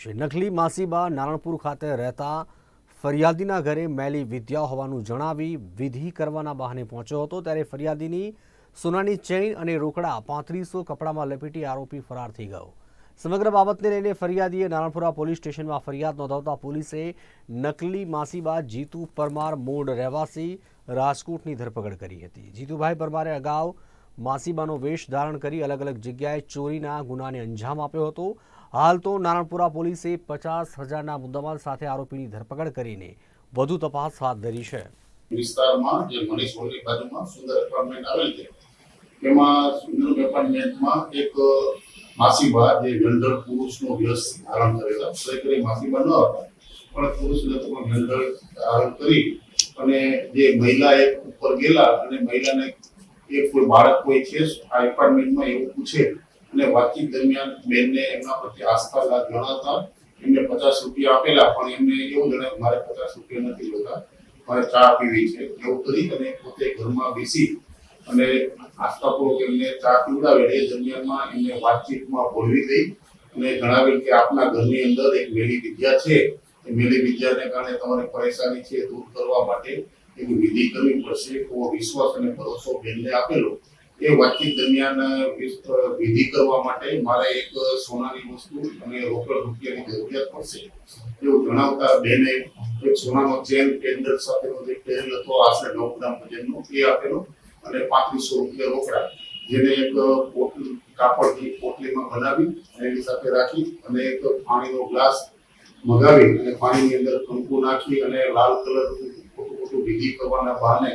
છે નકલી માસીબા નારણપુર ખાતે રહેતા ફરિયાદીના ઘરે મેલી વિદ્યા હોવાનું જણાવી વિધિ કરવાના બહાને પહોંચ્યો હતો ત્યારે ફરિયાદીની સોનાની ચેઇન અને રોકડા પાંત્રીસો કપડામાં લપેટી આરોપી ફરાર થઈ ગયો. સમગ્ર બાબતને લઈને ફરિયાદીએ નારણપુરા પોલીસ સ્ટેશનમાં ફરિયાદ નોંધાવતા પોલીસે નકલી માસીબા જીતુ પરમાર મૂળ રહેવાસી રાજકોટની ધરપકડ કરી હતી. જીતુભાઈ પરમારે અગાઉ માસીબાનો વેશ ધારણ કરી અલગ અલગ જગ્યાએ ચોરીના ગુનાને અંજામ આપ્યો હતો. હાલ તો નારણપુરા પોલીસે પચાસ હજારના મુદ્દામાલ સાથે આરોપીની ધરપકડ કરીને વધુ તપાસ હાથ ધરી છે. એક અને જે મહિલા અને મહિલાને બાળક કોઈ છે, આ એપાર્ટમેન્ટમાં એવું પૂછે અને વાતચીત દરમિયાન બેનને એમના પ્રત્યે આસ્થા જણાતા, એમને પચાસ રૂપિયા આપેલા, પણ એમને એવું જણાવ્યું મારે પચાસ રૂપિયા નથી જોતા. મારે ચા પીવી છે. એવું કરી અને પોતે ઘરમાં બેસી અને આસ્થાપૂર્વક એમને ચા પીવડાવે. એ દરમિયાનમાં એમને વાતચીતમાં ભોળવી દઈ અને જણાવેલ કે આપના ઘરની અંદર એક મેલી વિદ્યા છે. એ મેલી વિદ્યાને કારણે તમારી પરેશાની છે દૂર કરવા માટે એની વિધિ કરવી પડશે એવો વિશ્વાસ અને ભરોસો બેનને આપેલો. એ વાતચીત દરમિયાન વિધિ કરવા માટે મારે એક સોનાની વસ્તુ અને રોકડ રૂપિયાની જરૂરિયાત પડશે એવું જણાવતા બેને એક સોનાનો ચેન ટેન્ડર સાથેનો જે ટેલ હતો, આશરે નવ ગ્રામ વજનનો, એ આપેલો અને પાંત્રીસો રૂપિયા રોકડા, જેને એક પોટલી કાપડની પોટલીમાં બનાવી અને એની સાથે રાખી અને એક પાણીનો ગ્લાસ મગાવી અને પાણીની અંદર કંકુ નાખી અને લાલ કલર ખોટું ખોટું વિધિ કરવાના બહાને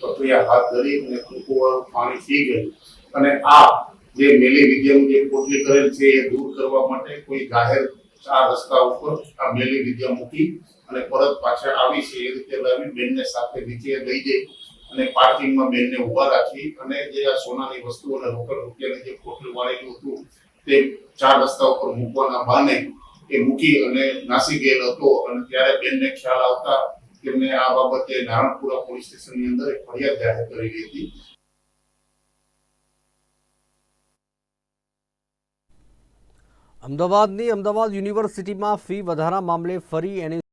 પ્રક્રિયા હાથ ધરી અને કંકુ વાળું પાણી પી ગયું. અને આ જે મેલી વિદ્યાનું જે પોટલી કરેલ છે એ દૂર કરવા માટે કોઈ જાહેર ચાર રસ્તા ઉપર આ મેલી વિદ્યા મૂકી અને પરત પાછળ આવી છે. એ રીતે લાવી બેનને સાથે નીચે લઈ જઈ અને પાર્કિંગમાં બેનને ઊભા રાખી અને જે આ સોનાની વસ્તુ અને રોકડ રૂપિયાની જે પોટલી વાળેલું હતું તે ચાર રસ્તા ઉપર મૂકવાના બહાને એ મૂકી અને નાસી ગયેલ હતો. અને ત્યારે બેનને ખ્યાલ આવતા તેમને આ બાબતે નારણપુરા પોલીસ સ્ટેશનની અંદર એક ફરિયાદ જાહેર કરેલી હતી. અમદાવાદની અમદાવાદ યુનિવર્સિટીમાં ફી વધારા મામલે ફરી એનએસ